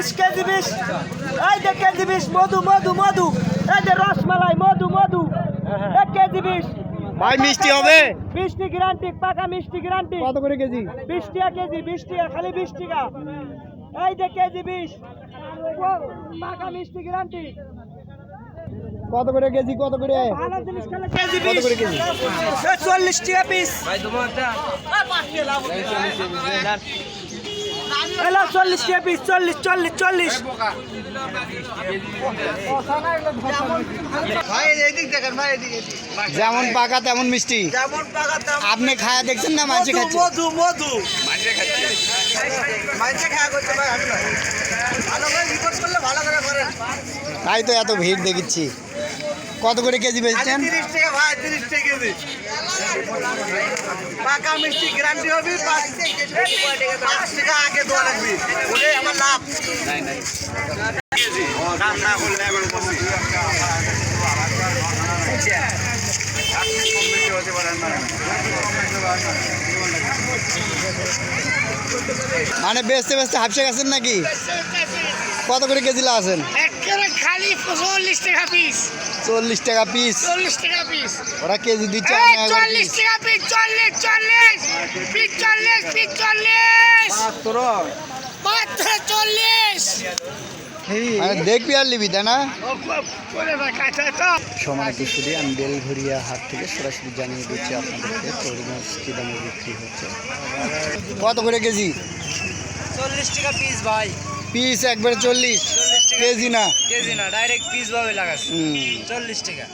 বিশ কেজি বিশ। এই যে কেজি বিশ মধু মধু মধু। এই যে রসমালাই মধু মধু। এক কেজি বিশ। ভাই মিষ্টি হবে? মিষ্টি গ্যারান্টি পাকা মিষ্টি গ্যারান্টি। কত করে কেজি? বিশ টাকা কেজি বিশ টাকা খালি বিশ টাকা এই যে কেজি বিশ। পাকা মিষ্টি গ্যারান্টি। কত করে কেজি কত করে? ভালো জিনিস খেলে কেজি কত বিশ। করে কেজি? এ, চল্লিশ টাকা পিস। এলো চল্লিশ পিস চল্লিশ চল্লিশ চল্লিশ। যেমন পাকা তেমন মিষ্টি। যেমন পাকা তেমন আপনি খায়া দেখছেন না মাঝে খাচ্ছে? মধু মধু। তাই তো এত ভিড় দেখেছি কত করে কেজি বেচছেন? পাকা মিষ্টি গ্যারান্টি হবে পাঁচ পাঁচ টাকা আগে দেওয়া লাগবে। ওটাই আমার লাভ। কাম করলে এখন মানে বেচতে বেচতে হাফসে গেছেন নাকি? কত করে কেজি আছেন? খালি চল্লিশ টাকা পিস চল্লিশ টাকা পিস চল্লিশ টাকা পিস ওরা কেজি দিচ্ছে চল্লিশ। টাকা পিস চল্লিশ চল্লিশ পিস চল্লিশ পিস চল্লিশ। মাত্র? চল্লিশ। দেখবি আর লিবি তাই না? তো সমাজ আমি বেলঘরিয়া হাট থেকে সরাসরি জানিয়ে দিচ্ছি আপনাদেরকে তরমুজ কী দামে বিক্রি হচ্ছে। কত করে কেজি? চল্লিশ টাকা পিস ভাই। পিস একবারে চল্লিশ। কেজি না। কেজি না ডাইরেক্ট পিস ভাবে লাগাচ্ছে। চল্লিশ টাকা।